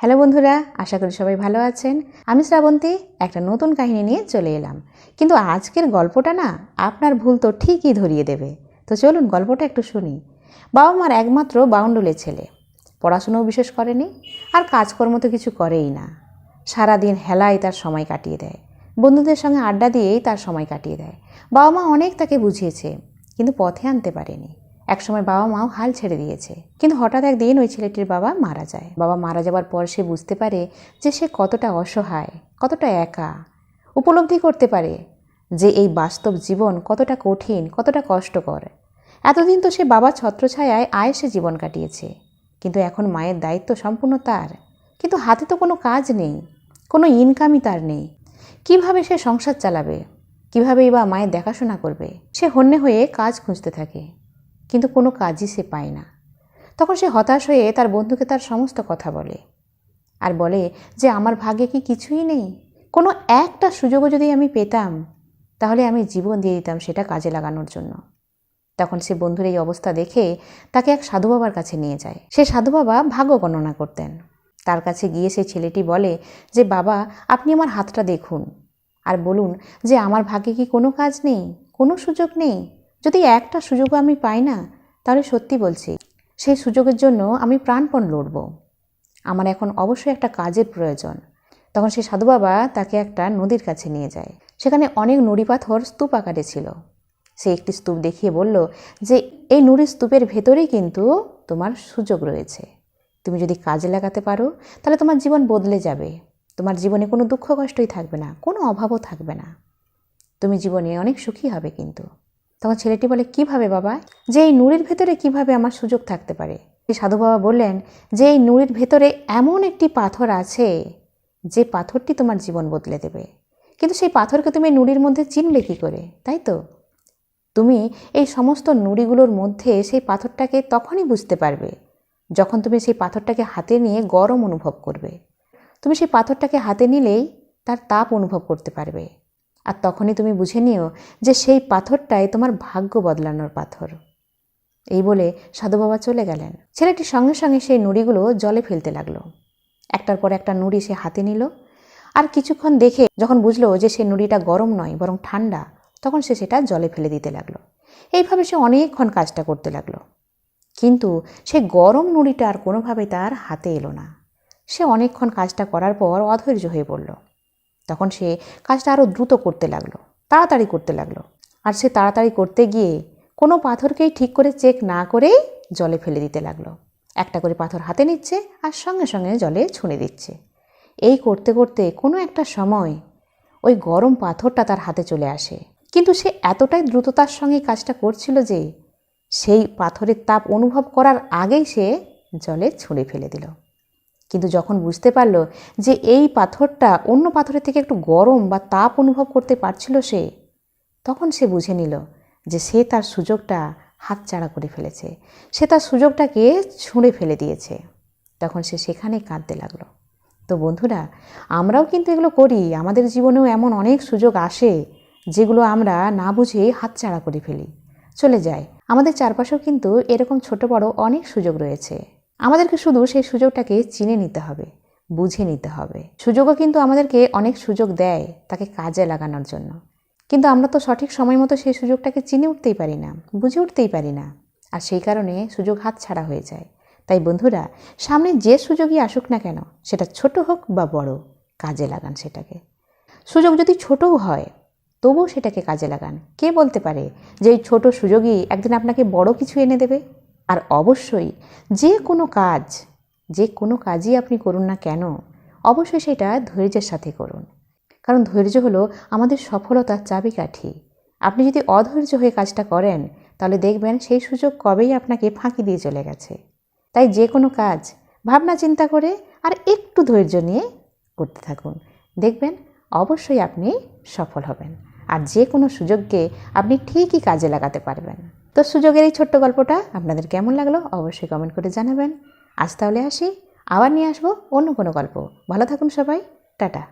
Hello বন্ধুরা, আশা করি সবাই ভালো আছেন। আমি শ্রাবন্তী, একটা নতুন কাহিনী নিয়ে চলে এলাম। কিন্তু আজকের গল্পটা না আপনার ভুল তো ঠিকই ধরিয়ে দেবে। তো চলুন গল্পটা একটু শুনি। বাবা মার একমাত্র বাউন্ডুলে ছেলে। পড়াশুনোও বিশেষ করেনি, আর কাজকর্ম তো কিছু করেই না। সারাদিন হেলায় তার সময় কাটিয়ে দেয়। বন্ধুদের সঙ্গে আড্ডা দিয়েই তার সময় কাটিয়ে দেয়। বাবা মা অনেক তাকে বুঝিয়েছে, কিন্তু পথে আনতে পারেনি। একসময় বাবা মাও হাল ছেড়ে দিয়েছে। কিন্তু হঠাৎ একদিন ওই ছেলেটির বাবা মারা যায়। বাবা মারা যাওয়ার পর সে বুঝতে পারে যে সে কতটা অসহায়, কতটা একা, উপলব্ধি করতে পারে যে এই বাস্তব জীবন কতটা কঠিন, কতটা কষ্টকর। এতদিন তো সে বাবা ছত্রছায়ায় আয়েসে জীবন কাটিয়েছে। কিন্তু এখন মায়ের দায়িত্ব সম্পূর্ণ তার। কিন্তু হাতে তো কোনো কাজ নেই, কোনো ইনকামই তার নেই। কীভাবে সে সংসার চালাবে? কিভাবেই বা মায়ের দেখাশোনা করবে? সে হন্যে হয়ে কাজ খুঁজতে থাকে। কিন্তু কোনো কাজই সে পায় না। তখন সে হতাশ হয়ে তার বন্ধুকে তার সমস্ত কথা বলে আর বলে যে, আমার ভাগ্যে কি কিছুই নেই? কোনো একটা সুযোগও যদি আমি পেতাম, তাহলে আমি জীবন দিয়ে দিতাম সেটা কাজে লাগানোর জন্য। তখন সে বন্ধুর এই অবস্থা দেখে তাকে এক সাধু বাবার কাছে নিয়ে যায়। সে সাধু বাবা ভাগ্য গণনা করতেন। তার কাছে গিয়ে সেই ছেলেটি বলে যে, বাবা, আপনি আমার হাতটা দেখুন আর বলুন যে, আমার ভাগ্যে কি কোনো কাজ নেই? কোনো সুযোগ নেই? যদি একটা সুযোগও আমি পাই না, তাহলে সত্যি বলছি, সেই সুযোগের জন্য আমি প্রাণপণ লড়ব। আমার এখন অবশ্যই একটা কাজের প্রয়োজন। তখন সেই সাধু বাবা তাকে একটা নদীর কাছে নিয়ে যায়। সেখানে অনেক নুড়ি পাথর স্তূপ আকারে ছিল। সে একটি স্তূপ দেখিয়ে বলল যে, এই নুড়ি স্তূপের ভেতরেই কিন্তু তোমার সুযোগ রয়েছে। তুমি যদি কাজে লাগাতে পারো, তাহলে তোমার জীবন বদলে যাবে। তোমার জীবনে কোনো দুঃখ কষ্টই থাকবে না, কোনো অভাবও থাকবে না। তুমি জীবনে অনেক সুখী হবে কিন্তু। তখন ছেলেটি বলে কীভাবে বাবা? যে এই নুড়ির ভেতরে কীভাবে আমার সুযোগ থাকতে পারে? সাধু বাবা বললেন, যে এই নুড়ির ভেতরে এমন একটি পাথর আছে যে পাথরটি তোমার জীবন বদলে দেবে। কিন্তু সেই পাথরকে তুমি নুড়ির মধ্যে চিনলে কী করে, তাই তো? তুমি এই সমস্ত নুড়িগুলোর মধ্যে সেই পাথরটাকে তখনই বুঝতে পারবে যখন তুমি সেই পাথরটাকে হাতে নিয়ে গরম অনুভব করবে। তুমি সেই পাথরটাকে হাতে নিলেই তার তাপ অনুভব করতে পারবে। আর তখনই তুমি বুঝে নিও যে সেই পাথরটাই তোমার ভাগ্য বদলানোর পাথর। এই বলে সাধু বাবা চলে গেলেন। ছেলেটি সঙ্গে সঙ্গে সেই নুড়িগুলো জলে ফেলতে লাগল। একটার পর একটা নুড়ি সে হাতে নিল আর কিছুক্ষণ দেখে যখন বুঝলো যে সে নুড়িটা গরম নয়, বরং ঠান্ডা, তখন সে সেটা জলে ফেলে দিতে লাগল। এইভাবে সে অনেকক্ষণ কাজটা করতে লাগল। কিন্তু সে গরম নুড়িটা আর কোনোভাবেই তার হাতে এলো না। সে অনেকক্ষণ কাজটা করার পর অধৈর্য হয়ে পড়ল। তখন সে কাজটা আরও দ্রুত করতে লাগল, তাড়াতাড়ি করতে লাগল। আর সে তাড়াতাড়ি করতে গিয়ে কোনো পাথরকেই ঠিক করে চেক না করেই জলে ফেলে দিতে লাগল। একটা করে পাথর হাতে নিচ্ছে আর সঙ্গে সঙ্গে জলে ছুঁড়ে দিচ্ছে। এই করতে করতে কোনো একটা সময় ওই গরম পাথরটা তার হাতে চলে আসে। কিন্তু সে এতটাই দ্রুততার সঙ্গে কাজটা করছিল যে সেই পাথরের তাপ অনুভব করার আগেই সে জলে ছুঁড়ে ফেলে দিল। কিন্তু যখন বুঝতে পারল যে এই পাথরটা অন্য পাথরের থেকে একটু গরম বা তাপ অনুভব করতে পারছিল সে, তখন সে বুঝে নিল যে সে তার সুযোগটা হাতছাড়া করে ফেলেছে। সে তার সুযোগটাকে ছুঁড়ে ফেলে দিয়েছে। তখন সে সেখানে কাঁদতে লাগল। তো বন্ধুরা, আমরাও কিন্তু এগুলো করি। আমাদের জীবনেও এমন অনেক সুযোগ আসে যেগুলো আমরা না বুঝে হাতছাড়া করে ফেলি। চলে যায় আমাদের চারপাশেও কিন্তু এরকম ছোট বড় অনেক সুযোগ রয়েছে। আমাদেরকে শুধু সেই সুযোগটাকে চিনে নিতে হবে, বুঝে নিতে হবে। সুযোগও কিন্তু আমাদেরকে অনেক সুযোগ দেয় তাকে কাজে লাগানোর জন্য। কিন্তু আমরা তো সঠিক সময় মতো সেই সুযোগটাকে চিনে উঠতেই পারি না, বুঝে উঠতেই পারি না। আর সেই কারণে সুযোগ হাত ছাড়া হয়ে যায়। তাই বন্ধুরা, সামনে যে সুযোগই আসুক না কেন, সেটা ছোট হোক বা বড়, কাজে লাগান সেটাকে। সুযোগ যদি ছোটও হয়, তবুও সেটাকে কাজে লাগান। কে বলতে পারে যে এই ছোট সুযোগই একদিন আপনাকে বড় কিছু এনে দেবে? আর অবশ্যই যে কোনো কাজ, যে কোনো কাজই আপনি করুন না কেন, অবশ্যই সেটা ধৈর্যের সাথে করুন। কারণ ধৈর্য হলো আমাদের সফলতার চাবিকাঠি। আপনি যদি অধৈর্য হয়ে কাজটা করেন, তাহলে দেখবেন সেই সুযোগ কবেই আপনাকে ফাঁকি দিয়ে চলে গেছে। তাই যে কোনো কাজ, ভাবনা চিন্তা করে আর একটু ধৈর্য নিয়ে করতে থাকুন। দেখবেন অবশ্যই আপনি সফল হবেন। আর যে কোনো সুযোগকে আপনি ঠিকই কাজে লাগাতে পারবেন। তো সুযোগের এই ছোট্ট গল্পটা আপনাদের কেমন লাগল অবশ্যই কমেন্ট করে জানাবেন। আজ তাহলে আসি, আবার নিয়ে আসব অন্য কোনো গল্প। ভালো থাকুন সবাই, টাটা।